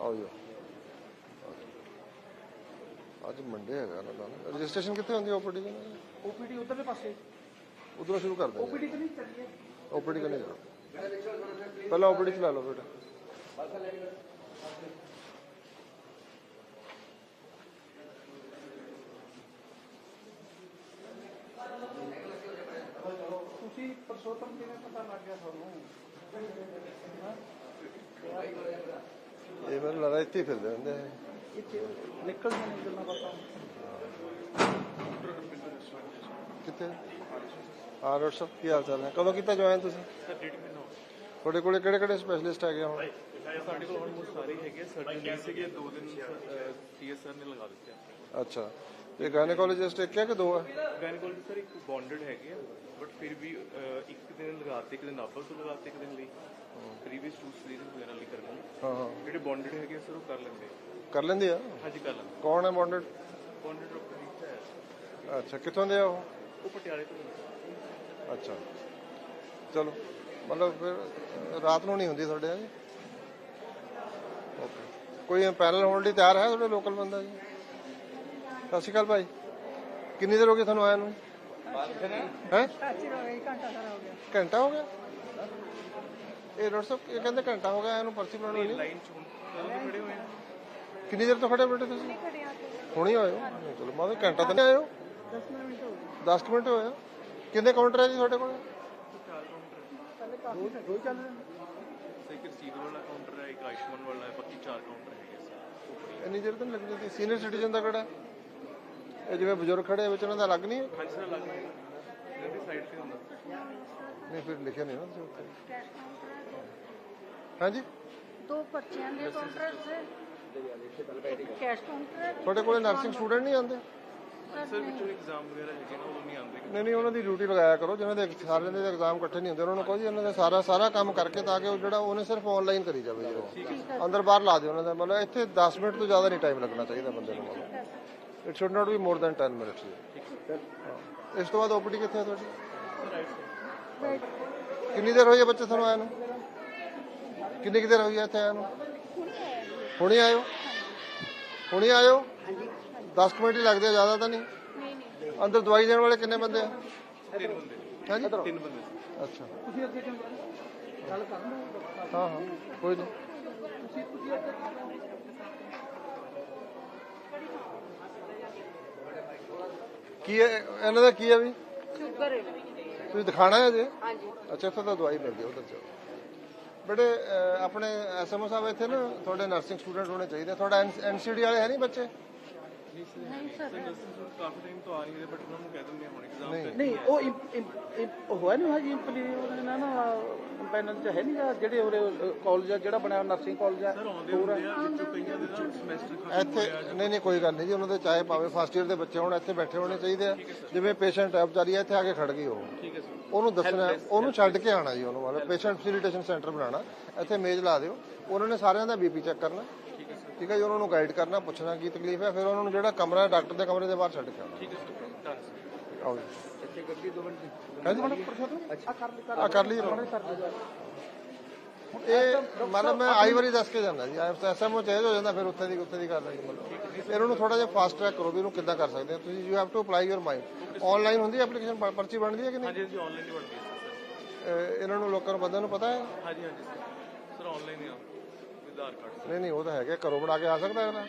ਆਓ ਜੀ। ਅੱਜ ਮੰਡੇ ਹੈਗਾ ਨਾ ਤਾਂ ਰਜਿਸਟ੍ਰੇਸ਼ਨ ਕਿੱਥੇ ਹੁੰਦੀ ਓਪੀਡੀ ਦੀ? ਓਪੀਡੀ ਉਧਰਲੇ ਪਾਸੇ। ਉਧਰੋਂ ਸ਼ੁਰੂ ਕਰ ਦਿੰਦੇ ਓਪੀਡੀ ਤੇ ਨਹੀਂ ਚੱਲੀਏ ਓਪੀਡੀ ਜਾਓ ਪਹਿਲਾਂ ਓਪੀਡੀ ਚਲਾ ਲਓ ਬੇਟਾ। ਤੁਸੀਂ ਪਰਸੋਤਮ ਕਿਵੇਂ ਪਤਾ ਲੱਗ ਗਿਆ ਤੁਹਾਨੂੰ? ਇਹ ਮੈਨੂੰ ਲੱਗਦਾ ਇੱਥੇ ਫਿਰਦੇ ਰਹਿੰਦੇ ਆ। ਇੱਥੇ ਨਿਕਲ ਨਹੀਂ ਗੱਲਾਂ ਬਾਤਾਂ ਕਿੱਥੇ? ਹਾਂ ਡਾਕਟਰ ਸਾਹਿਬ ਕੀ ਹਾਲ ਚਾਲ ਹੈ ਕਦੋਂ ਕੀਤਾ ਜੁਆਇਨ ਤੁਸੀਂ? ਸਰ ਡੇਢ ਮਹੀਨਾ ਹੋ ਤੁਹਾਡੇ ਕੋਲੇ ਕਿਹੜੇ ਕਿਹੜੇ ਸਪੈਸ਼ਲਿਸਟ ਹੈਗੇ ਆ ਹੁਣ? ਗਿਆ ਸਾਡੇ ਕੋਲ ਆਲਮੋਸਟ ਸਾਰੇ ਹੈਗੇ ਸਰਜਨ ਸੀਗੇ ਦੋ ਦਿਨ ਸੀਐਸਆਰ ਨੇ ਲਗਾ ਦਿੱਤੇ ਅੱਛਾ। ਤੇ ਗਾਇਨੋਕੋਲੋਜਿਸਟ ਇੱਕ ਹੈ ਕਿ ਦੋ ਹੈ? ਗਾਇਨਕੋਲੋਜੀ ਸਰ ਇੱਕ ਬੌਂਡਡ ਹੈਗੇ ਆ ਬਟ ਫਿਰ ਵੀ ਅਹ, ਇੱਕ ਦਿਨ ਲਗਾਤੇ ਇੱਕ ਦਿਨ ਨਾਭਾ ਤੋਂ ਲਗਾਤੇ ਇੱਕ ਦਿਨ ਲਈ। ਪ੍ਰੀਵੀਅਸ ਟੂ ਸੀਰੀਜ਼ ਵਗੈਰਾ ਲਈ ਕਰਨਾ ਹਾਂ ਹਾਂ। ਜਿਹੜੇ ਬੌਂਡਡ ਹੈਗੇ ਆ, ਸਰ ਉਹ ਕਰ ਲੈਂਦੇ। ਆ। ਕਰ ਲੈਂਦੇ ਆ? ਹਾਂਜੀ ਕਰ ਲੈਂਦੇ। ਕੌਣ ਹੈ ਬੌਂਡਡ ਬੌਂਡਡ ਡਾਕਟਰ ਹੈ। ਅੱਛਾ ਕਿੱਥੋਂ ਦੇ ਆ ਉਹ? ਉਹ ਪਟਿਆਲੇ ਤੋਂ ਨੇ। ਅੱਛਾ। ਚਲੋ ਮਤਲਬ ਫਿਰ ਰਾਤ ਨੂੰ ਨਹੀਂ ਹੁੰਦੀ ਤੁਹਾਡੇ ਜੀ ਓਕੇ ਕੋਈ ਪੈਨਲ ਹੋਣ ਲਈ ਤਿਆਰ ਹੈ ਤੁਹਾਡੇ ਲੋਕਲ ਬੰਦਾ ਜੀ? ਸਤਿ ਸ਼੍ਰੀ ਅਕਾਲ ਭਾਈ। ਕਿੰਨੀ ਦੇਰ ਹੋ ਗਈ ਤੁਹਾਨੂੰ ਆਇਆ ਨੂੰ? ਹੈ? ਘੰਟਾ ਹੋ ਗਿਆ। ਇਹ ਡਾਕਟਰ ਸਾਹਿਬ ਇਹ ਕਹਿੰਦੇ ਘੰਟਾ ਹੋ ਗਿਆ ਇਹਨੂੰ ਪਰਚੀ ਬਣਾਉਣੀ ਨਹੀਂ। ਲਾਈਨ ਚ ਹੁਣ ਕਦੋਂ ਤੋਂ ਖੜੇ ਹੋਏ ਆ ਕਿੰਨੀ ਦੇਰ ਤੋਂ ਖੜੇ ਬੈਠੇ ਤੁਸੀਂ? ਹੁਣੀ ਆਏ ਹੋ ਚਲੋ ਮਾਵੇ ਘੰਟਾ ਤਾਂ ਨਹੀਂ ਆਏ ਹੋ 10 ਮਿੰਟ ਹੋਏ ਆ। ਕਿੰਨੇ ਕਾਊਂਟਰ ਹੈ ਜੀ ਤੁਹਾਡੇ ਕੋਲ? ਚਾਰ ਕਾਊਂਟਰ ਦੋ ਚੱਲ ਰਹੇ ਇੱਕ ਰਸੀਦ ਵਾਲਾ ਕਾਊਂਟਰ ਹੈ ਇੱਕ ਆਯੁਸ਼ਮਾਨ ਵਾਲਾ ਹੈ ਬਾਕੀ ਚਾਰ ਕਾਊਂਟਰ ਹੈਗੇ ਸਰ ਇੰਨੀ ਦੇਰ ਤਾਂ ਨਹੀਂ ਲੱਗਦੀ। ਸੀਨੀਅਰ ਸਿਟੀਜ਼ਨ ਦਾ ਕਿਹੜਾ ਇਹ ਜਿਵੇਂ ਬਜ਼ੁਰਗ ਖੜੇ ਆ ਵਿੱਚ ਉਹਨਾਂ ਦਾ ਅਲੱਗ ਨਹੀਂ? ਹੈ ਹਾਂਜੀ ਸਰ ਲੱਗ ਇਹਨਾਂ ਦੀ ਸਾਈਡ ਤੇ ਹੁੰਦਾ ਨਹੀਂ ਫਿਰ ਲਿਖਿਆ ਨਹੀਂ ਨਾ ਤੁਸੀਂ ਹਾਂਜੀ? ਦੋ ਪਰਚੀਆਂ ਦੇ ਕਾਊਂਟਰ ਸੇ ਕੈਸ਼ ਕਾਊਂਟਰ ਤੁਹਾਡੇ ਕੋਲੇ ਨਰਸਿੰਗ ਸਟੂਡੈਂਟ ਨਹੀਂ ਆਉਂਦੇ? ਸਰ ਵਿੱਚੋਂ ਐਗਜ਼ਾਮ ਵਗੈਰਾ ਹੈਗੇ ਨਾ ਉਹ ਨਹੀਂ ਆਉਂਦੇ ਨਹੀਂ ਨਹੀਂ ਉਹਨਾਂ ਦੀ ਡਿਊਟੀ ਲਗਾਇਆ ਕਰੋ। ਜਿਨ੍ਹਾਂ ਦੇ ਸਾਰਿਆਂ ਦੇ ਐਗਜ਼ਾਮ ਇਕੱਠੇ ਨਹੀਂ ਹੁੰਦੇ ਉਹਨਾਂ ਨੂੰ ਕਹੋ ਜੀ ਉਹਨਾਂ ਦਾ ਸਾਰਾ ਸਾਰਾ ਕੰਮ ਕਰਕੇ ਤਾਂ ਕਿ ਉਹ ਜਿਹੜਾ ਉਹਨੇ ਸਿਰਫ ਆਨਲਾਈਨ ਕਰੀ ਜਾਵੇ ਜੀ। ਅੰਦਰ ਬਾਹਰ ਲਾ ਦਿਓ ਉਹਨਾਂ ਦਾ। ਮਤਲਬ ਇੱਥੇ 10 ਮਿੰਟ ਤੋਂ ਜ਼ਿਆਦਾ ਨਹੀਂ ਟਾਈਮ ਲੱਗਣਾ ਚਾਹੀਦਾ ਬੰਦੇ ਨੂੰ। ਮਤਲਬ it should not be more than 10 minutes ਇਸ ਤੋਂ ਬਾਅਦ ਓਪੀਡੀ ਕਿੱਥੇ ਹੈ ਤੁਹਾਡੀ ਕਿੰਨੀ ਦੇਰ ਹੋਈ ਹੈ ਬੱਚੇ ਤੁਹਾਨੂੰ ਆਇਆ ਨੂੰ ਕਿੰਨੀ ਕੁ ਦੇਰ ਹੋਈ ਹੈ ਇੱਥੇ ਆਇਆ ਨੂੰ ਹੁਣੇ ਆਇਓ ਹੁਣੇ ਆਇਓ 10 ਮਿੰਟ ਹੀ ਲੱਗਦੇ ਆ ਜ਼ਿਆਦਾ ਤਾਂ ਨਹੀਂ ਅੰਦਰ ਦਵਾਈ ਦੇਣ ਵਾਲੇ ਕਿੰਨੇ ਬੰਦੇ ਆ ਤਿੰਨ ਬੰਦੇ ਹਾਂਜੀ ਤਿੰਨ ਬੰਦੇ ਅੱਛਾ ਤੁਸੀਂ ਅੱਗੇ ਕਿਉਂ ਗੱਲ ਕਰ ਲਓ ਹਾਂ ਹਾਂ ਕੋਈ ਨਹੀਂ ਤੁਸੀਂ ਤੁਸੀਂ ਕੀ ਹੈ? ਇਹਨਾਂ ਦਾ ਕੀ ਹੈ ਵੀ? ਸ਼ੂਗਰ ਹੈ। ਤੁਸੀਂ ਦਿਖਾਣਾ ਹੈ ਜੀ ਹਾਂਜੀ। ਅੱਛਾ ਇੱਥੇ ਤਾਂ ਦਵਾਈ ਮਿਲਦੀ ਹੈ ਉਧਰ ਚਲੋ ਅਹ, ਆਪਣੇ ਐਸਐਮਓ ਸਾਹਿਬ ਇੱਥੇ ਨਾ ਤੁਹਾਡੇ ਨਰਸਿੰਗ ਸਟੂਡੈਂਟ ਹੋਣੇ ਚਾਹੀਦੇ ਤੁਹਾਡਾ ਐਨਸੀਡੀ ਵਾਲੇ ਹੈ ਨਹੀਂ ਬੱਚੇ? ਨਹੀਂ ਸਰ। ਕਾਫੀ ਟਾਈਮ ਤੋਂ ਆ ਰਹੀ ਹੈ ਬਟ ਉਹਨਾਂ ਨੂੰ ਕਹਿ ਦਿੰਦੇ ਹੁਣ ਐਗਜ਼ਾਮ ਨਹੀਂ। ਨਹੀਂ ਉਹ ਉਹ ਹੋਇਆ ਨਹੀਂ ਹਾਜੀ ਇੰਪਲੀ ਉਹਦੇ ਨਾਲ ਨਾ ਪੈਨਲ ਚ ਹੈ ਨਹੀਂ ਜਿਹੜੇ ਉਹਦੇ ਕਾਲਜ ਆ ਜਿਹੜਾ ਬਣਿਆ ਨਰਸਿੰਗ ਕਾਲਜ ਆ ਸਰ ਆਉਂਦੇ ਹੁੰਦੇ ਆ ਵਿੱਚੋਂ ਕਈਆਂ ਦੇ ਨਾਲ ਸਮੈਸਟਰ ਇੱਥੇ ਨਹੀਂ ਨਹੀਂ ਕੋਈ ਗੱਲ ਨਹੀਂ ਜੀ ਉਹਨਾਂ ਦੇ ਚਾਹੇ ਭਾਵੇਂ ਫਸਟ ਇਅਰ ਦੇ ਬੱਚੇ ਹੋਣ ਇੱਥੇ ਬੈਠੇ ਹੋਣੇ ਚਾਹੀਦੇ ਆ। ਜਿਵੇਂ ਪੇਸ਼ੈਂਟ ਹੈ ਵਿਚਾਰੀ ਇੱਥੇ ਆ ਕੇ ਖੜ ਗਈ ਉਹ। ਠੀਕ ਹੈ ਸਰ। ਉਹਨੂੰ ਦੱਸਣਾ ਉਹਨੂੰ ਛੱਡ ਕੇ ਆਣਾ ਜੀ ਉਹਨੂੰ ਮਤਲਬ ਪੇਸ਼ੈਂਟ ਫੈਸਿਲਿਟੇਸ਼ਨ ਸੈਂਟਰ ਬਣਾਉਣਾ। ਇੱਥੇ ਮੇਜ਼ ਲਾ ਦਿਓ। ਉਹਨਾਂ ਨੇ ਸਾਰਿਆਂ ਦਾ ਬੀਪੀ ਚੈੱਕ ਕਰਨਾ। ਠੀਕ ਹੈ ਜੀ ਉਹਨਾਂ ਨੂੰ ਗਾਈਡ ਕਰਨਾ ਪੁੱਛਣਾ ਕੀ ਤਕਲੀਫ ਹੈ ਫਿਰ ਉਹਨਾਂ ਨੂੰ ਜਿਹੜਾ ਕਮਰਾ ਹੈ ਡਾਕਟਰ ਦੇ ਕਮਰੇ ਦੇ ਬਾਹਰ ਛੱਡ ਕੇ ਆਉਣਾ। ਠੀਕ ਹੈ ਆਓ ਜੀ। ਇੱਥੇ ਗੱਡੀ ਦੋ ਮਿੰਟ ਹਾਂਜੀ ਅੱਛਾ। ਕਰ ਲਈ ਆ ਕਰ ਲਈ ਰੋ ਕਰ ਲਈ। ਇਹ ਮਤਲਬ ਮੈਂ ਆਈ ਵਾਰੀ ਦੱਸ ਕੇ ਜਾਂਦਾ ਜੀ। ਐਸਐਮਓ ਚੇਂਜ ਹੋ ਜਾਂਦਾ ਫਿਰ ਉੱਥੇ ਦੀ ਉੱਥੇ ਦੀ ਗੱਲ ਹੈ ਜੀ ਮਤਲਬ ਫਿਰ ਉਹਨੂੰ ਥੋੜਾ ਜਿਹਾ ਫਾਸਟ ਟਰੈਕ ਕਰੋ ਵੀ ਇਹਨੂੰ ਕਿੱਦਾਂ ਕਰ ਸਕਦੇ ਆ ਤੁਸੀਂ you have to apply your mind online ਹੁੰਦੀ ਐਪਲੀਕੇਸ਼ਨ ਪਰਚੀ ਬਣਦੀ ਹੈ ਕਿ ਨਹੀਂ? ਹਾਂਜੀ ਹਾਂਜੀ ਆਨਲਾਈਨ ਹੀ ਬਣਦੀ ਹੈ ਇਹਨਾਂ ਨੂੰ ਲੋਕਾਂ ਨੂੰ ਬੰਦਿਆਂ ਨੂੰ ਪਤਾ ਹੈ? ਹਾਂਜੀ ਹਾਂਜੀ ਸਰ। ਆਨਲਾਈਨ ਹੀ ਆ। ਆਧਾਰ ਕਾਰਡ ਨਹੀਂ ਨਹੀਂ ਉਹ ਤਾਂ ਹੈਗਾ ਘਰੋਂ ਬਣਾ ਕੇ ਆ ਸਕਦਾ ਹੈ ਨਾ।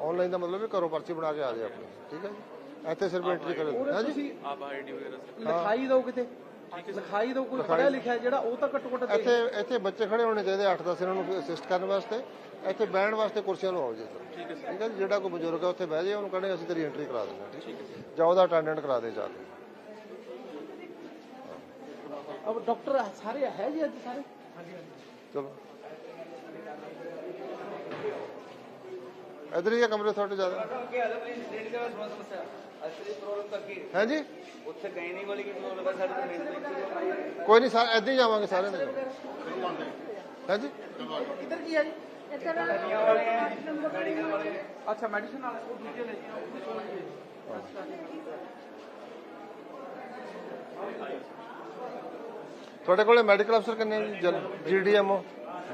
ਆਨਲਾਈਨ ਦਾ ਮਤਲਬ ਵੀ ਘਰੋਂ ਪਰਚੀ ਬਣਾ ਕੇ ਆ ਜਾਏ ਆਪਣੀ ਠੀਕ ਹੈ ਜੀ? ਇੱਥੇ ਸਿਰਫ ਐਂਟਰੀ ਕਰ ਹਾਂਜੀ ਆਪ ਆਈਡੀ ਵਗੈਰਾ ਸਰ ਲਿਖਾਈ ਦਿਓ ਕਿਤੇ। ਲਿਖਾਈ ਦਿਓ ਕੋਈ ਪੜਿਆ ਲਿਖਿਆ ਜਿਹੜਾ ਉਹ ਤਾਂ ਘੱਟੋ ਘੱਟ ਇੱਥੇ ਇੱਥੇ ਬੱਚੇ ਖੜੇ ਹੋਣੇ ਚਾਹੀਦੇ 8-10 ਇਹਨਾਂ ਨੂੰ ਅਸਿਸਟ ਕਰਨ ਵਾਸਤੇ। ਇੱਥੇ ਬਹਿਣ ਵਾਸਤੇ ਕੁਰਸੀਆਂ ਲਵਾਓ ਜੀ ਠੀਕ ਹੈ ਠੀਕ ਹੈ ਜੀ? ਜਿਹੜਾ ਕੋਈ ਬਜ਼ੁਰਗ ਹੈ ਉੱਥੇ ਬਹਿ ਜਾਏ ਉਹਨੂੰ ਕਹਿੰਦੇ ਅਸੀਂ ਤੇਰੀ ਐਂਟਰੀ ਕਰਾ ਦਿੰਦੇ ਹਾਂ ਠੀਕ ਹੈ ਜਾਂ? ਉਹਦਾ ਅਟੈਂਡੈਂਟ ਕਰਾ ਦੇ ਜਾ ਕੇ। ਅਬ ਡਾਕਟਰ ਸਾਰੇ ਹੈ ਜੀ ਅੱਜ ਸਾਰੇ? ਚਲੋ। ਇਧਰ ਹੀ ਆ ਕਮਰੇ ਤੁਹਾਡੇ ਜ਼ਿਆਦਾ। ਅੱਗੇ ਆ ਪਲੀਜ਼ ਦਾ ਬਹੁਤ ਸਮੱਸਿਆ ਅਸਲੀ ਪ੍ਰੋਬਲਮ ਤਾਂ ਅੱਗੇ ਹੈ ਜੀ ਉੱਥੇ ਗਏ ਨਹੀਂ ਵਾਲੀ ਕੀ ਪ੍ਰੋਬਲਮ ਹੈ ਸਾਡੇ ਤੋਂ ਮੇਨ ਕੋਈ ਨਹੀਂ ਸਾਰੇ ਏਦਾਂ ਹੀ ਜਾਵਾਂਗੇ ਸਾਰੇ ਦੇ ਹੈ ਜੀ ਇੱਧਰ ਕੀ ਹੈ ਜੀ? ਇਧਰ ਅੱਛਾ ਮੈਡੀਸਨ ਵਾਲਾ ਉਹ ਦੂਜੇ ਨੇ। ਜੀ ਤੁਹਾਡੇ ਕੋਲੇ ਮੈਡੀਕਲ ਅਫਸਰ ਕਿੰਨੇ ਜੀ ਜੀਡੀਐਮਓ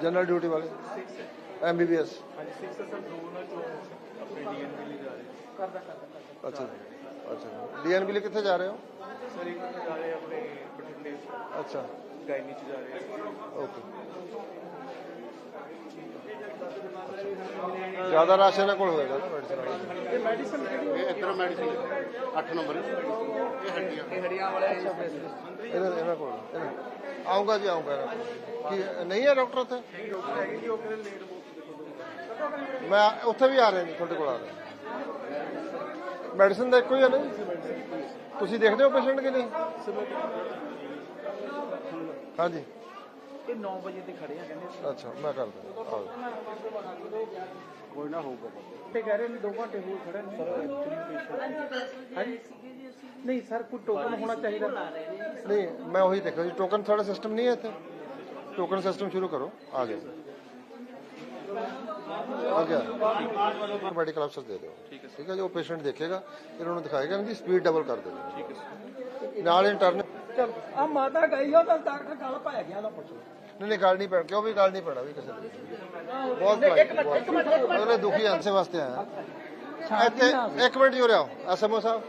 ਜਨਰਲ ਡਿਊਟੀ ਵਾਲੇ ਐਮਬੀਬੀਐਸ ਹਾਂਜੀ 6 ਸਰ ਦੋ ਉਹਨਾਂ ਚੋਂ ਆਪਣੇ ਡੀਐਨਬੀ ਲਈ ਜਾ ਰਹੇ ਕਰਦਾ ਕਰਦਾ ਅੱਛਾ ਜੀ। ਅੱਛਾ ਡੀਐਨਬੀ ਲਈ ਕਿੱਥੇ ਜਾ ਰਹੇ ਹੋ ਸਰ ਇੱਕ ਜਾ ਰਹੇ ਆਪਣੇ ਬਠਿੰਡੇ ਅੱਛਾ ਗਾਇਨੀ ਚ ਜਾ ਰਹੇ ਓਕੇ ਜ਼ਿਆਦਾ ਰਸ਼ ਇਹਨਾਂ ਕੋਲ ਹੋਏਗਾ ਨਾ ਮੈਡੀਸਨ ਵਾਲਾ ਇਹ ਮੈਡੀਸਨ ਕਿਹੜੀ ਇਹ ਇਧਰ ਮੈਡੀਸਿਨ 8 ਨੰਬਰ ਇਹ ਹੱਡੀਆਂ ਇਹ ਹੜੀਆਂ ਵਾਲੇ ਇਹਨਾਂ ਇਹਨਾਂ ਕੋਲ ਇਹਨਾਂ- ਆਊਂਗਾ ਜੀ ਆਊਂਗਾ ਇਹਨਾਂ ਕੋਲ ਕੀ ਨਹੀਂ ਹੈ ਡਾਕਟਰ ਉੱਥੇ ਮੈਂ ਉੱਥੇ ਵੀ ਆ ਰਿਹਾ ਜੀ ਤੁਹਾਡੇ ਕੋਲ ਆ ਰਿਹਾ। ਮੈਡੀਸਨ ਦਾ ਇੱਕੋ ਹੀ ਹੈ ਨਾ? ਤੁਸੀਂ ਦੇਖਦੇ ਹੋ ਪੇਸ਼ੈਂਟ ਕਿ ਨਹੀਂ? ਹਾਂਜੀ। ਇਹ 9 ਵਜੇ ਤੇ ਖੜੇ ਆ ਕਹਿੰਦੇ ਅੱਛਾ ਮੈਂ ਕਰਦਾ ਕੋਈ ਨਾ ਹੋਊਗਾ। ਤੇ ਕਹਿ ਰਹੇ ਨੇ 2 ਘੰਟੇ ਹੋਰ ਖੜੇ ਨੇ। ਹਾਂਜੀ। ਨਹੀਂ ਸਰ ਕੋਈ ਟੋਕਨ ਹੋਣਾ ਚਾਹੀਦਾ। ਨਹੀਂ ਮੈਂ ਉਹੀ ਦੇਖਿਆ ਜੀ ਟੋਕਨ ਤੁਹਾਡਾ ਸਿਸਟਮ ਨਹੀਂ ਹੈ ਇੱਥੇ। ਟੋਕਨ ਸਿਸਟਮ ਸ਼ੁਰੂ ਕਰੋ ਆ ਗਿਆ। ਆ। ਗਿਆ ਮੈਡੀਕਲ ਅਫਸਰ ਦੇ ਦਿਓ। ਠੀਕ ਹੈ ਠੀਕ ਹੈ ਜੀ ਉਹ ਪੇਸ਼ੈਂਟ ਦੇਖੇਗਾ ਫਿਰ ਉਹਨੂੰ ਦਿਖਾਏਗਾ ਇਹਦੀ ਸਪੀਡ ਡਬਲ ਕਰ ਦੇਣੀ ਠੀਕ ਹੈ ਨਾਲ ਇੰਟਰਨ ਚਲ ਆ ਮਾਤਾ ਗਈ ਉਹ ਤਾਂ ਡਾਕਟਰ ਗੱਲ ਪਾਇਆ ਗਿਆ ਨਾ ਪੁੱਛੋ। ਨਹੀਂ ਨਹੀਂ ਗੱਲ ਨਹੀਂ ਪੈਣ ਕਿਉਂ ਵੀ ਗੱਲ ਨਹੀਂ ਪੈਣਾ ਵੀ ਕਿਸੇ ਦੀ ਬਹੁਤ ਭਾਈ ਅਗਲੇ ਦੁਖੀ ਅੰਸੇ ਵਾਸਤੇ ਆਇਆ। ਇੱਥੇ ਇੱਕ ਮਿੰਟ ਜੋ ਰਿਆਓ ਐਸਐਮਓ ਸਾਹਿਬ।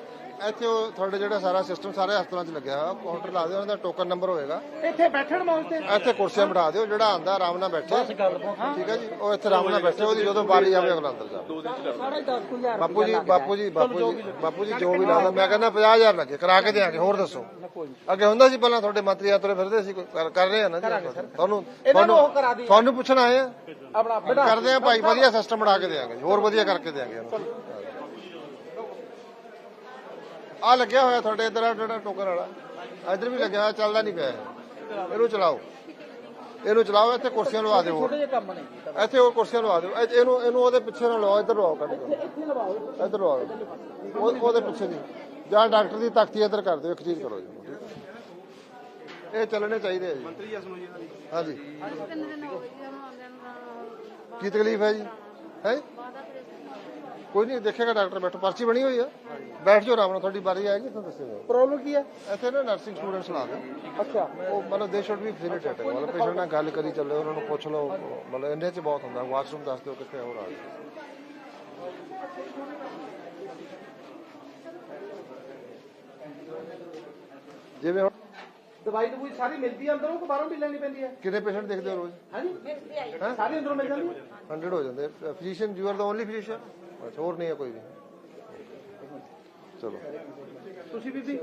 ਇੱਥੇ ਉਹ ਤੁਹਾਡੇ ਜਿਹੜਾ ਸਾਰਾ ਸਿਸਟਮ ਸਾਰੇ ਹਸਪਤਾਲਾਂ 'ਚ ਲੱਗਿਆ ਹੋਇਆ। ਕਾਊਂਟਰ ਲਾ ਦਿਓ ਉਹਨਾਂ ਦਾ ਟੋਕਨ ਨੰਬਰ ਹੋਏਗਾ। ਇੱਥੇ ਬੈਠਣ ਵਾਸਤੇ। ਇੱਥੇ ਕੁਰਸੀਆਂ ਬਿਠਾ ਦਿਓ ਜਿਹੜਾ ਆਂਦਾ ਆਰਾਮ ਨਾਲ ਬੈਠੇ। ਠੀਕ ਹੈ ਜੀ ਉਹ ਇੱਥੇ ਆਰਾਮ ਨਾਲ ਬੈਠੇ ਉਹਦੀ ਜਦੋਂ ਵਾਰੀ ਆਵੇ ਅਗਲਾ ਅੰਦਰ ਜਾਵੇ ਸਾਢੇ 10000 ਬਾਪੂ ਜੀ ਬਾਪੂ ਜੀ ਬਾਪੂ ਜੀ ਬਾਪੂ ਜੀ ਜੋ ਵੀ ਲਾਦਾ। ਮੈਂ ਕਹਿੰਦਾ 50000 ਲੱਗੇ ਕਰਾ ਕੇ ਦੇਾਂਗੇ ਹੋਰ ਦੱਸੋ। ਅੱਗੇ ਹੁੰਦਾ ਸੀ ਪਹਿਲਾਂ ਤੁਹਾਡੇ ਮੰਤਰੀ ਆਤਰੇ ਫਿਰਦੇ ਸੀ ਕੋਈ ਕਰ- ਰਹੇ ਆ ਨਾ ਜੀ? ਤੁਹਾਨੂੰ ਇਹਨਾਂ ਨੂੰ ਉਹ ਤੁਹਾਨੂੰ ਕਰਾ ਦੀ ਤੁਹਾਨੂੰ ਪੁੱਛਣ ਆਏ ਆ? ਕਰਦੇ ਆ ਭਾਈ ਵਧੀਆ ਸਿਸਟਮ ਬਣਾ ਕੇ ਦੇਾਂਗੇ ਹੋਰ ਵਧੀਆ ਕਰਕੇ ਦੇਾਂਗੇ ਆ ਲੱਗਿਆ ਹੋਇਆ ਤੁਹਾਡੇ ਇਧਰ ਆ ਜਿਹੜਾ ਟੋਕਰ ਵਾਲਾ। ਇਧਰ ਵੀ ਲੱਗਿਆ ਹੋਇਆ ਚੱਲਦਾ ਨਹੀਂ ਪਿਆ। ਇਹ। ਇਹਨੂੰ ਚਲਾਓ। ਇਹਨੂੰ ਚਲਾਓ ਇੱਥੇ ਕੁਰਸੀਆਂ ਲਵਾ ਦਿਓ। ਹੋਰ। ਥੋੜੇ ਜਿਹੇ ਕੰਮ ਨੇ ਇੱਥੇ ਉਹ ਕੁਰਸੀਆਂ ਲਵਾ ਦਿਓ। ਇਹ- ਇਹਨੂੰ ਇਹਨੂੰ ਉਹਦੇ ਪਿੱਛੇ ਨਾ ਲਵਾਓ ਇੱਧਰ ਲਵਾਓ ਕੱਢ ਕੇ। ਇੱਥੇ ਲਵਾਓ। ਇੱਧਰ ਲਵਾਓ। ਉਹ- ਉਹਦੇ ਪਿੱਛੇ ਦੀ ਜਾਂ ਡਾਕਟਰ ਦੀ ਤਖਤੀ ਇੱਧਰ ਕਰ ਦਿਓ ਇੱਕ ਚੀਜ਼ ਕਰੋ ਜੀ। ਇਹ ਚੱਲਣੇ ਚਾਹੀਦੇ ਆ ਜੀ। ਮੰਤਰੀ ਜੀ ਸੁਣੋ ਜੀ ਹਾਂਜੀ। ਕੀ ਤਕਲੀਫ ਹੈ ਜੀ? ਹੈ? ਕੋਈ ਨਹੀਂ ਦੇਖੇਗਾ ਡਾਕਟਰ ਬੈਠੋ। ਪਰਚੀ ਬਣੀ ਹੋਈ ਆ। ਬੈਠ ਜਾਓ ਆਰਾਮ ਨਾਲ ਤੁਹਾਡੀ ਵਾਰੀ ਆਏਗੀ ਤੁਹਾਨੂੰ ਦੱਸੇਗਾ ਪ੍ਰੋਬਲਮ ਕੀ ਹੈ ਇੱਥੇ ਨਾ ਨਰਸਿੰਗ ਸਟੂਡੈਂਟਸ ਲਾ ਦਿਓ। ਅੱਛਾ। ਉਹ ਮਤਲਬ ਦੇ ਸ਼ੁੱਡ ਵੀ ਫੈਸਿਲਿਟੇਟਡ ਮਤਲਬ ਪੇਸ਼ੈਂਟ ਨਾਲ ਗੱਲ ਕਰੀ ਚੱਲੇ ਉਹਨਾਂ ਨੂੰ ਪੁੱਛ ਲਓ। ਮਤਲਬ ਇੰਨੇ ਚ ਬਹੁਤ ਹੁੰਦਾ ਵਾਸ਼ਰੂਮ ਦੱਸ ਦਿਓ ਕਿੱਥੇ ਹੋਰ ਆ ਜਿਵੇਂ ਹੁਣ ਦਵਾਈ ਦਵਾਈ ਸਾਰੀ ਮਿਲਦੀ ਹੈ ਅੰਦਰੋਂ ਕਿ ਬਾਹਰੋਂ ਵੀ ਲੈਣੀ ਪੈਂਦੀ ਹੈ ਕਿੰਨੇ ਪੇਸ਼ੈਂਟ ਦੇਖਦੇ ਹੋ ਰੋਜ਼? ਹਾਂਜੀ। ਸਾਰੀ ਅੰਦਰੋਂ ਮਿਲ ਜਾਂਦੀ ਹੈ 100 ਹੋ ਜਾਂਦੇ। Physician you are the only physician ਅੱਛਾ ਹੋਰ ਨਹੀਂ ਹੈ ਕੋਈ ਵੀ। ਚਲੋ। ਤੁਸੀਂ ਬੀਬੀ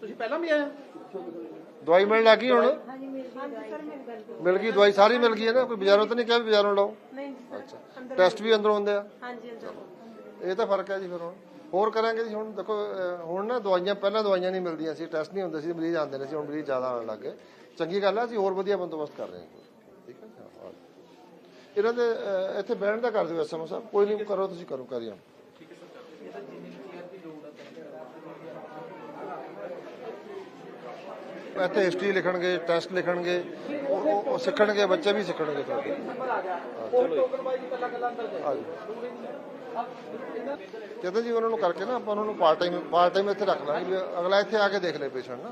ਤੁਸੀਂ ਪਹਿਲਾਂ ਵੀ ਆਏ? ਦਵਾਈ ਮਿਲਣ ਲੱਗੀ ਹੁਣ? ਹਾਂਜੀ ਮਿਲ ਗਈ ਸਰ ਮਿਲ ਗਈ। ਮਿਲ ਗਈ ਦਵਾਈ ਸਾਰੀ ਮਿਲ ਗਈ ਹੈ ਨਾ? ਕੋਈ ਬਾਜ਼ਾਰੋਂ ਤਾਂ ਨਹੀਂ ਕਿਹਾ ਵੀ ਬਾਜ਼ਾਰੋਂ ਲਓ? ਨਹੀਂ ਅੱਛਾ। ਟੈਸਟ ਵੀ ਅੰਦਰੋਂ ਹੁੰਦੇ ਆ? ਹਾਂਜੀ ਅੰਦਰ। ਇਹ ਤਾਂ ਫ਼ਰਕ ਹੈ ਜੀ ਫਿਰ ਹੁਣ। ਹੋਰ ਕਰਾਂਗੇ ਜੀ ਹੁਣ? ਦੇਖੋ ਹੁਣ ਨਾ ਦਵਾਈਆਂ ਪਹਿਲਾਂ ਦਵਾਈਆਂ ਨਹੀਂ ਮਿਲਦੀਆਂ ਸੀ ਟੈਸਟ ਨਹੀਂ ਹੁੰਦੇ ਸੀ ਮਰੀਜ਼ ਆਉਂਦੇ ਨੇ ਸੀ ਹੁਣ ਮਰੀਜ਼ ਜ਼ਿਆਦਾ ਆਉਣ ਲੱਗ ਗਏ। ਚੰਗੀ ਗੱਲ ਹੈ ਅਸੀਂ ਹੋਰ ਵਧੀਆ ਬੰਦੋਬਸਤ ਕਰ ਰਹੇ? ਹਾਂ। ਇਹਨਾਂ ਦੇ ਇੱਥੇ ਬਹਿਣ ਦਾ ਕਰ ਦਿਓ ਐਸਐਮਓ ਸਾਹਿਬ। ਕੋਈ ਨਹੀਂ, ਕਰੋ ਤੁਸੀਂ, ਕਰੋ, ਕਰਿਓ। ਇੱਥੇ ਹਿਸਟਰੀ ਲਿਖਣਗੇ ਟੈਸਟ ਲਿਖਣਗੇ, ਉਹ- ਸਿੱਖਣਗੇ, ਬੱਚੇ ਵੀ ਸਿੱਖਣਗੇ ਤੁਹਾਡੇ। ਉਹ ਕਹਿੰਦੇ ਜੀ ਉਹਨਾਂ ਨੂੰ ਕਰਕੇ ਨਾ ਆਪਾਂ ਉਹਨਾਂ ਨੂੰ ਪਾਰਟ ਟਾਈਮ ਪਾਰਟ ਟਾਈਮ ਇੱਥੇ ਰੱਖ ਲਾਂਗੇ ਅਗਲਾ ਇੱਥੇ ਆ ਕੇ ਦੇਖ ਲੈ ਪੇਸ਼ੈਂਟ ਨਾ।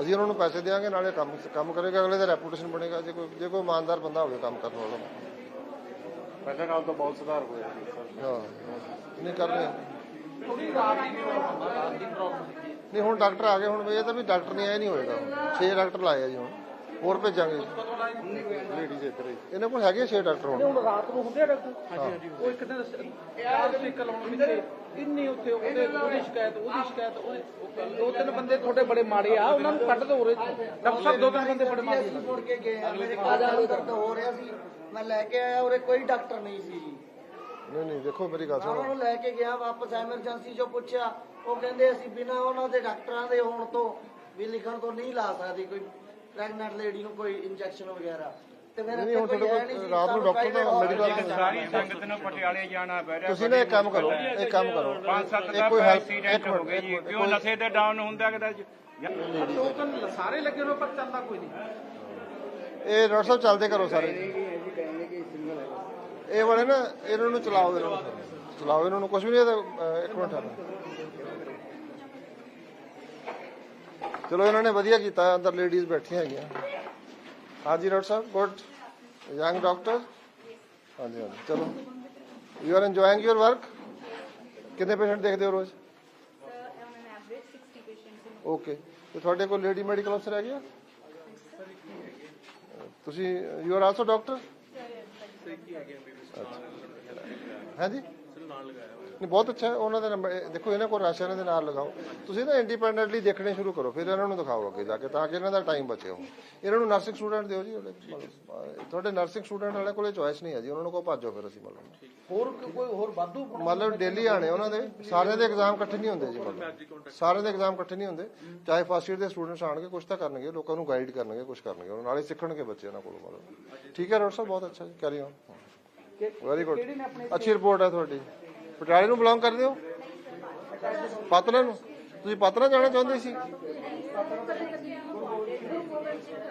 ਅਸੀਂ ਉਹਨਾਂ ਨੂੰ ਪੈਸੇ ਦੇਵਾਂਗੇ ਨਾਲੇ ਕੰਮ ਕੰਮ ਕਰੇਗਾ ਅਗਲੇ ਦਾ ਰੈਪੂਟੇਸ਼ਨ ਬਣੇਗਾ। ਜੇ ਕੋਈ ਜੇ ਕੋਈ ਇਮਾਨਦਾਰ ਬੰਦਾ ਹੋਵੇ ਕੰਮ ਕਰਨ ਵਾਲਾ। ਪਹਿਲੇ ਨਾਲ ਤਾਂ ਬਹੁਤ ਸੁਧਾਰ ਹੋਇਆ ਜੀ ਸਰ। ਹਾਂ। ਨਹੀਂ ਨਹੀਂ ਹੁਣ ਡਾਕਟਰ ਆ ਗਏ ਹੁਣ ਇਹ ਤਾਂ ਵੀ ਡਾਕਟਰ ਨਹੀਂ ਆਇਆ ਨਹੀਂ ਹੋਏਗਾ। 6 ਡਾਕਟਰ ਲਾਏ ਆ ਜੀ ਹੁਣ। ਹੋਰ ਭੇਜਾਂਗੇ। ਲੇਡੀਜ਼ ਇੱਧਰ ਹੀ। ਇਹਨਾਂ ਕੋਲ ਹੈਗੇ 6 ਡਾਕਟਰ ਹੁਣ। ਹੁਣ ਰਾਤ ਨੂੰ ਹੁੰਦੇ ਆ ਡਾਕਟਰ? ਹਾਂਜੀ ਹਾਂਜੀ। ਉਹ ਇੱਕ ਦਿਨ ਯਾਰ ਸਪੀਕਰ ਲਾਉਣ ਵਿੱਚ ਇੰਨੀ ਉੱਥੇ ਉਹਦੇ ਉਹਦੀ ਸ਼ਿਕਾਇਤ ਉਹਦੀ ਸ਼ਿਕਾਇਤ ਉਹਦੇ ਉਹ ਦੋ ਤਿੰਨ ਬੰਦੇ ਤੁਹਾਡੇ ਬੜੇ ਮਾੜੇ ਆ ਉਹਨਾਂ ਨੂੰ ਕੱਢ ਦਿਓ ਉਰੇ। ਡਾਕਟਰ ਸਾਹਿਬ ਦੋ ਤਿੰਨ ਬੰਦੇ ਬੜੇ ਮਾੜੇ ਆ। ਮੁੜ ਕੇ ਗਏ ਆ, ਮੇਰੇ ਕਾਜਾ ਦਰਦ ਹੋ ਰਿਹਾ ਸੀ। ਮੈਂ ਲੈ ਕੇ ਆਇਆ ਉਰੇ ਕੋਈ ਡਾਕਟਰ ਨਹੀਂ ਸੀ। ਨਹੀਂ ਨਹੀਂ ਦੇਖੋ ਮੇਰੀ ਗੱਲ ਸੁਣੋ। ਉਹਨਾਂ ਲੈ ਕੇ ਗਿਆ ਵਾਪਸ ਐਮਰਜੈਂਸੀ ਚੋਂ ਪੁੱਛਿਆ। ਉਹ ਕਹਿੰਦੇ ਅਸੀਂ ਬਿਨਾਂ ਉਹਨਾਂ ਦੇ ਡਾਕਟਰਾਂ ਦੇ ਹੋਣ ਤੋਂ ਵੀ ਲਿਖਣ ਤੋਂ ਨਹੀਂ ਲਾ ਸਕਦੇ ਕੋਈ ਪ੍ਰੈਗਨੈਂਟ ਲੇਡੀ ਨੂੰ ਕੋਈ ਇੰਜੈਕਸ਼ਨ ਵਗੈਰਾ। ਤੇ ਫਿਰ ਨਹੀਂ ਇੱਥੇ ਹੁਣ ਕੋਈ ਤੁਹਾਡੇ ਹੈ ਨਹੀਂ ਕੋਲ ਸੀ, ਰਾਤ ਨੂੰ ਸਾਨੂੰ ਡਾਕਟਰ ਦਾ private ਮੈਡੀਕਲ ਸਾਰੀ ਸੰਗਤ ਨੂੰ ਪਟਿਆਲੇ ਜਾਣਾ ਪੈ ਰਿਹਾ ਤੁਸੀਂ ਨਾ ਇੱਕ ਕੰਮ ਕਰੋ ਇੱਕ ਕੰਮ ਕਰੋ। ਪੰਜ ਸੱਤ ਦਾ ਕੋਈ ਐਕਸੀਡੈਂਟ ਹੋ ਇੱਕ ਜੀ ਕਿਉਂ ਨਸ਼ੇ ਤੇ ਡਾਊਨ ਹੁੰਦਾ ਕਿਦਾ ਟੋਕਨ ਸਾਰੇ ਲੱਗੇ ਹੋਏ ਪਰ ਚੱਲਦਾ ਕੋਈ ਨਹੀਂ। ਇਹ ਡਾਕਟਰ ਸਾਹਿਬ ਚੱਲਦੇ ਕਰੋ ਸਾਰੇ। ਇਹ ਵਾਲੇ ਨਾ ਇਹਨਾਂ ਨੂੰ ਚਲਾਓ ਇਹਨਾਂ ਨੂੰ। ਚਲਾਓ ਇਹਨਾਂ ਨੂੰ ਕੁਝ ਵੀ ਨਹੀਂ ਅਹ, ਇੱਕ ਮਿੰਟ। ਠਹਿਰੋ ਚਲੋ ਇਹਨਾਂ ਨੇ ਵਧੀਆ ਕੀਤਾ ਅੰਦਰ ਲੇਡੀਜ਼ ਬੈਠੀਆਂ ਹੈਗੀਆਂ ਹਾਂਜੀ ਡਾਕਟਰ ਸਾਹਿਬ ਗੁੱਡ ਯੰਗ ਡਾਕਟਰ ਹਾਂਜੀ ਹਾਂਜੀ ਚਲੋ you are enjoying your work ਕਿੰਨੇ ਪੇਸ਼ੈਂਟ ਦੇਖਦੇ ਹੋ ਰੋਜ਼ ਓਕੇ ਤੇ ਤੁਹਾਡੇ ਕੋਲ ਲੇਡੀ ਮੈਡੀਕਲ ਅਫਸਰ ਹੈਗੇ ਆ ਤੁਸੀਂ ਯੂ ਆਰ ਆਲਸੋ ਡਾਕਟਰ ਹਾਂਜੀ ਨਹੀਂ ਬਹੁਤ ਅੱਛਾ ਹੈ। ਉਹਨਾਂ ਦੇ ਨੰਬਰ ਦੇਖੋ ਇਹਨਾਂ ਕੋਲ ਰਸ਼ ਹੈ, ਇਹਨਾਂ ਦੇ ਨਾਲ ਲਗਾਓ। ਤੁਸੀਂ ਨਾ ਇੰਡੀਪੈਂਡੈਂਟਲੀ ਦੇਖਣੇ ਸ਼ੁਰੂ ਕਰੋ ਫਿਰ ਇਹਨਾਂ ਨੂੰ ਦਿਖਾਓ ਅੱਗੇ ਜਾ ਕੇ ਤਾਂ ਕਿ ਇਹਨਾਂ ਦਾ ਟਾਈਮ ਬਚੇ ਹੋ ਇਹਨਾਂ ਨੂੰ ਨਰਸਿੰਗ ਸਟੂਡੈਂਟ ਦਿਓ ਜੀ ਉਹਦੇ ਤੁਹਾਡੇ ਨਰਸਿੰਗ ਸਟੂਡੈਂਟ ਵਾਲੇ ਕੋਲੇ ਚੋਇਸ ਨਹੀਂ ਹੈ ਜੀ ਉਹਨਾਂ ਨੂੰ ਕੋ ਭਾਜੋ ਫਿਰ ਅਸੀਂ ਮਤਲਬ। ਹੋਰ ਕੋਈ ਹੋਰ ਵਾਧੂ ਮਤਲਬ ਡੇਲੀ ਆਣੇ ਉਹਨਾਂ ਦੇ। ਸਾਰਿਆਂ ਦੇ ਐਗਜ਼ਾਮ ਇਕੱਠੇ ਨਹੀਂ ਹੁੰਦੇ ਜੀ ਮਤਲਬ। ਸਾਰਿਆਂ ਦੇ ਐਗਜ਼ਾਮ ਇਕੱਠੇ ਨਹੀਂ ਹੁੰਦੇ। ਚਾਹੇ ਫਸਟ ਈਅਰ ਦੇ ਸਟੂਡੈਂਟਸ ਆਣਗੇ ਕੁਝ ਤਾਂ ਕਰਨਗੇ ਲੋਕਾਂ ਨੂੰ ਗਾਈਡ ਕਰਨਗੇ ਕੁਝ ਕਰਨਗੇ। ਉਹਨਾਂ ਨਾਲੇ ਸਿੱਖਣਗੇ ਬੱਚੇ ਉਹਨਾਂ ਕੋਲੋਂ ਮਤਲਬ। ਠੀਕ ਹੈ ਡਾਕਟਰ ਸਾਹਿਬ ਬਹੁਤ ਅੱਛਾ ਜੀ ਕੈਰੀ ਔਨ ਵੈਰੀ ਗੁੱਡ ਅੱਛੀ ਰਿਪੋਰਟ ਹੈ ਤੁਹਾਡੀ। ਪਟਿਆਲੇ ਨੂੰ ਬਿਲੋਂਗ ਕਰਦੇ ਹੋ? ਪਤਨਾ ਨੂੰ? ਤੁਸੀਂ ਪਤਨਾ ਜਾਣਾ ਚਾਹੁੰਦੇ ਸੀ?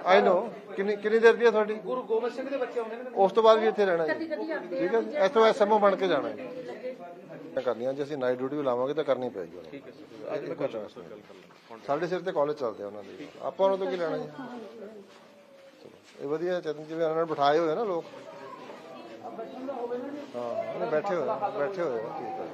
ਆਈ ਨੋ ਕਿੰਨੀ ਕਿੰਨੀ ਦੇਰ ਦੀ ਹੈ ਤੁਹਾਡੀ? ਗੁਰੂ ਗੋਬਿੰਦ ਸਿੰਘ ਦੇ ਬੱਚੇ ਆਉਂਦੇ ਨੇ ਉਸ ਤੋਂ ਬਾਅਦ ਵੀ ਇੱਥੇ ਰਹਿਣਾ ਜੀ। ਠੀਕ ਹੈ ਜੀ? ਇੱਥੋਂ ਐਸਐਮਓ ਬਣ ਕੇ ਜਾਣਾ ਜੀ। ਮੈਂ ਕਰਨੀਆਂ ਜੇ ਅਸੀਂ ਨਾਈਟ ਡਿਊਟੀ ਵੀ ਲਾਵਾਂਗੇ ਤਾਂ ਕਰਨੀ ਪਏਗੀ ਠੀਕ ਹੈ ਸਰ ਅੱਜ ਮੈਂ ਸਾਡੇ ਸਿਰ ਤੇ ਕਾਲਜ ਚੱਲਦੇ ਆ ਉਹਨਾਂ ਦੇ। ਆਪਾਂ ਉਹਨਾਂ ਤੋਂ ਕੀ ਲੈਣਾ ਜੀ? ਇਹ ਵਧੀਆ ਚਤਨ ਜਿਵੇਂ ਉਹਨਾਂ ਨੇ ਬਿਠਾਏ ਹੋਏ ਆ ਨਾ ਲੋਕ। ਹਾਂ ਬੈਠੇ ਹੋਏ ਬੈਠੇ ਹੋਏ ਠੀਕ ਹੈ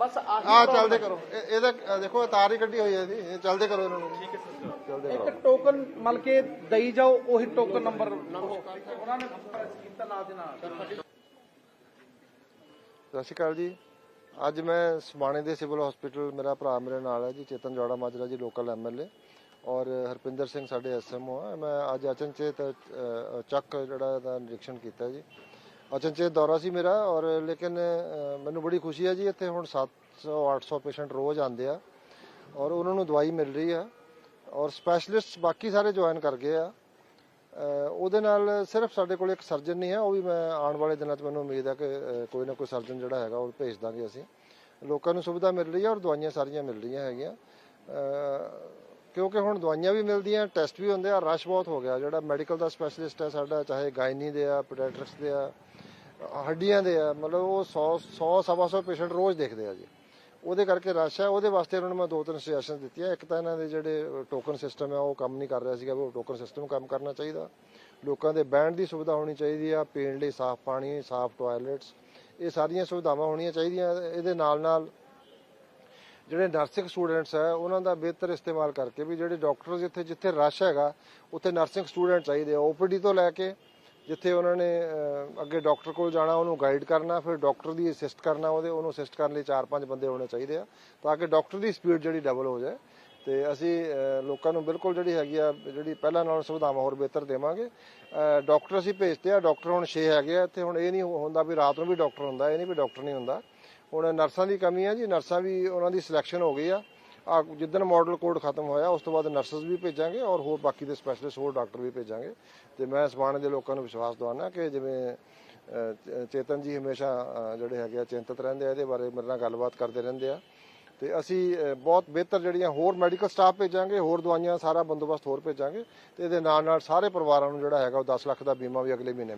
ਬਸ ਆਹੀ ਆ ਚੱਲਦੇ ਕਰੋ। ਇਹ- ਇਹਦਾ ਦੇਖੋ ਤਾਰ ਹੀ ਕੱਢੀ ਹੋਈ ਹੈ ਇਹ ਚੱਲਦੇ ਕਰੋ ਇਹਨਾਂ ਨੂੰ। ਠੀਕ ਹੈ ਸਰ। ਚੱਲਦੇ ਕਰੋ। ਇੱਕ ਟੋਕਨ ਮਲ ਕੇ ਦਈ ਜਾਓ ਉਹੀ ਟੋਕਨ ਨੰਬਰ ਉਹਨਾਂ ਨੇ ਪ੍ਰੈਸ ਕੀਤਾ ਨਾਲ ਦੇ ਨਾਲ। ਸਤਿ ਸ਼੍ਰੀ ਅਕਾਲ ਜੀ। ਅੱਜ ਮੈਂ ਸਮਾਣੇ ਦੇ ਸਿਵਲ ਹਸਪੀਟਲ ਮੇਰਾ ਭਰਾ ਮੇਰੇ ਨਾਲ ਹੈ ਜੀ ਚੇਤਨ ਜੋੜਾ ਮਾਜਰਾ ਜੀ ਲੋਕਲ ਐਮਐਲਏ ਔਰ ਹਰਪਿੰਦਰ ਸਿੰਘ ਸਾਡੇ ਐਸਐਮਓ ਆ। ਮੈਂ ਅੱਜ ਅਚਨਚੇਤ ਚੱਕ ਜਿਹੜਾ ਦਾ ਨਿਰੀਖਣ ਕੀਤਾ ਜੀ। ਅਚਨਚੇਤ ਦੌਰਾ ਸੀ ਮੇਰਾ ਔਰ ਲੇਕਿਨ ਮੈਨੂੰ ਬੜੀ ਖੁਸ਼ੀ ਹੈ ਜੀ, ਇੱਥੇ ਹੁਣ 700 800 ਪੇਸ਼ੈਂਟ ਰੋਜ਼ ਆਉਂਦੇ ਆ ਔਰ ਉਹਨਾਂ ਨੂੰ ਦਵਾਈ ਮਿਲ ਰਹੀ ਆ ਔਰ ਸਪੈਸ਼ਲਿਸਟ ਬਾਕੀ ਸਾਰੇ ਜੁਆਇਨ ਕਰ ਗਏ ਆ। ਉਹਦੇ ਨਾਲ ਸਿਰਫ ਸਾਡੇ ਕੋਲ ਇੱਕ ਸਰਜਨ ਨਹੀਂ ਹੈ, ਉਹ ਵੀ ਮੈਂ ਆਉਣ ਵਾਲੇ ਦਿਨਾਂ 'ਚ ਮੈਨੂੰ ਉਮੀਦ ਹੈ ਕਿ ਕੋਈ ਨਾ ਕੋਈ ਸਰਜਨ ਜਿਹੜਾ ਹੈਗਾ ਉਹ ਭੇਜ ਦਾਂਗੇ ਅਸੀਂ। ਲੋਕਾਂ ਨੂੰ ਸੁਵਿਧਾ ਮਿਲ ਰਹੀ ਹੈ ਔਰ ਦਵਾਈਆਂ ਸਾਰੀਆਂ ਮਿਲ ਰਹੀਆਂ ਹੈਗੀਆਂ। ਕਿਉਂਕਿ ਹੁਣ ਦਵਾਈਆਂ ਵੀ ਮਿਲਦੀਆਂ ਟੈਸਟ ਵੀ ਹੁੰਦੇ ਆ, ਰਸ਼ ਬਹੁਤ ਹੋ ਗਿਆ। ਜਿਹੜਾ ਮੈਡੀਕਲ ਦਾ ਸਪੈਸ਼ਲਿਸਟ ਹੈ ਸਾਡਾ, ਚਾਹੇ ਗਾਇਨੀ ਦੇ ਆ ਪੀਡੀਆਟ੍ਰਿਕਸ ਦੇ ਆ, ਹੱਡੀਆਂ ਦੇ ਆ, ਮਤਲਬ ਉਹ 100 100 ਸਵਾ ਸੌ ਪੇਸ਼ੈਂਟ ਰੋਜ਼ ਦੇਖਦੇ ਆ ਜੀ। ਉਹਦੇ ਕਰਕੇ ਰਸ਼ ਹੈ, ਉਹਦੇ ਵਾਸਤੇ ਉਹਨਾਂ ਨੂੰ ਮੈਂ ਦੋ ਤਿੰਨ ਸੁਜੈਸ਼ਨ ਦਿੱਤੀਆਂ। ਇੱਕ ਤਾਂ ਇਹਨਾਂ ਦੇ ਜਿਹੜੇ ਟੋਕਨ ਸਿਸਟਮ ਹੈ, ਉਹ ਕੰਮ ਨਹੀਂ ਕਰ ਰਿਹਾ ਸੀਗਾ, ਵੀ ਉਹ ਟੋਕਨ ਸਿਸਟਮ ਕੰਮ ਕਰਨਾ ਚਾਹੀਦਾ। ਲੋਕਾਂ ਦੇ ਬਹਿਣ ਦੀ ਸੁਵਿਧਾ ਹੋਣੀ ਚਾਹੀਦੀ ਆ, ਪੀਣ ਲਈ ਸਾਫ਼ ਪਾਣੀ, ਸਾਫ਼ ਟਾਇਲਟਸ ਇਹ ਸਾਰੀਆਂ ਸੁਵਿਧਾਵਾਂ ਹੋਣੀਆਂ ਚਾਹੀਦੀਆਂ। ਇਹਦੇ ਨਾਲ ਨਾਲ ਜਿਹੜੇ ਨਰਸਿੰਗ ਸਟੂਡੈਂਟਸ ਹੈ ਉਹਨਾਂ ਦਾ ਬਿਹਤਰ ਇਸਤੇਮਾਲ ਕਰਕੇ ਵੀ ਜਿਹੜੇ ਡਾਕਟਰ ਜਿੱਥੇ ਜਿੱਥੇ ਰਸ਼ ਹੈਗਾ, ਉੱਥੇ ਨਰਸਿੰਗ ਸਟੂਡੈਂਟ ਚਾਹੀਦੇ ਆ। ਓਪੀਡੀ ਤੋਂ ਲੈ ਕੇ, ਜਿੱਥੇ ਉਹਨਾਂ ਨੇ ਅੱਗੇ ਡਾਕਟਰ ਕੋਲ ਜਾਣਾ, ਉਹਨੂੰ ਗਾਈਡ ਕਰਨਾ, ਫਿਰ ਡਾਕਟਰ ਦੀ ਅਸਿਸਟ ਕਰਨਾ, ਉਹਦੇ, ਉਹਨੂੰ ਅਸਿਸਟ ਕਰਨ ਲਈ 4-5 ਬੰਦੇ ਹੋਣੇ ਚਾਹੀਦੇ ਆ, ਤਾਂ ਕਿ ਡਾਕਟਰ ਦੀ ਸਪੀਡ ਜਿਹੜੀ ਡਬਲ ਹੋ ਜਾਏ। ਤੇ ਅਸੀਂ ਲੋਕਾਂ ਨੂੰ ਬਿਲਕੁਲ ਜਿਹੜੀ ਹੈਗੀ ਆ, ਜਿਹੜੀ ਪਹਿਲਾਂ ਨਾਲੋਂ ਸੁਵਿਧਾਵਾਂ ਹੋਰ ਬਿਹਤਰ ਦੇਵਾਂਗੇ। ਡਾਕਟਰ ਅਸੀਂ ਭੇਜਦੇ ਆ ਡਾਕਟਰ ਹੁਣ 6 ਹੈਗੇ ਆ, ਇੱਥੇ ਹੁਣ ਇਹ ਨਹੀਂ ਹੁੰਦਾ ਵੀ ਰਾਤ ਨੂੰ ਵੀ ਡਾਕਟਰ ਹੁੰਦਾ, ਇਹ ਨਹੀਂ ਵੀ ਡਾਕਟਰ ਨਹੀਂ ਹੁੰਦਾ। ਹੁਣ ਨਰਸਾਂ ਦੀ ਕਮੀ ਆ ਜੀ, ਨਰਸਾਂ ਵੀ ਉਹਨਾਂ ਦੀ ਸਿਲੈਕਸ਼ਨ ਹੋ ਗਈ ਆ। ਆ ਜਿੱਦਣ ਮਾਡਲ ਕੋਡ ਖਤਮ ਹੋਇਆ, ਉਸ ਤੋਂ ਬਾਅਦ ਨਰਸਸ ਵੀ ਭੇਜਾਂਗੇ ਔਰ ਹੋਰ ਬਾਕੀ ਦੇ ਸਪੈਸ਼ਲਿਸਟ ਹੋਰ ਡਾਕਟਰ ਵੀ ਭੇਜਾਂਗੇ। ਤੇ ਮੈਂ ਸਮਾਣੇ ਦੇ ਲੋਕਾਂ ਨੂੰ ਵਿਸ਼ਵਾਸ ਦਵਾਉਣਾ ਕਿ ਜਿਵੇਂ ਚੇਤਨ ਜੀ ਹਮੇਸ਼ਾ ਜਿਹੜੇ ਹੈਗੇ ਆ ਚਿੰਤਤ ਰਹਿੰਦੇ ਆ, ਇਹਦੇ ਬਾਰੇ ਮੇਰੇ ਨਾਲ ਗੱਲਬਾਤ ਕਰਦੇ ਰਹਿੰਦੇ ਆ। ਤੇ ਅਸੀਂ ਬਹੁਤ ਬਿਹਤਰ ਜਿਹੜੀਆਂ ਹੋਰ ਮੈਡੀਕਲ ਸਟਾਫ ਭੇਜਾਂਗੇ, ਹੋਰ ਦਵਾਈਆਂ ਸਾਰਾ ਬੰਦੋਬਸਤ ਹੋਰ ਭੇਜਾਂਗੇ ਤੇ ਇਹਦੇ ਨਾਲ ਨਾਲ ਸਾਰੇ ਪਰਿਵਾਰਾਂ ਨੂੰ ਜਿਹੜਾ ਹੈਗਾ ਉਹ 10 ਲੱਖ ਦਾ ਬੀਮਾ ਵੀ ਅਗਲੇ ਮਹੀਨੇ ਮਿਲ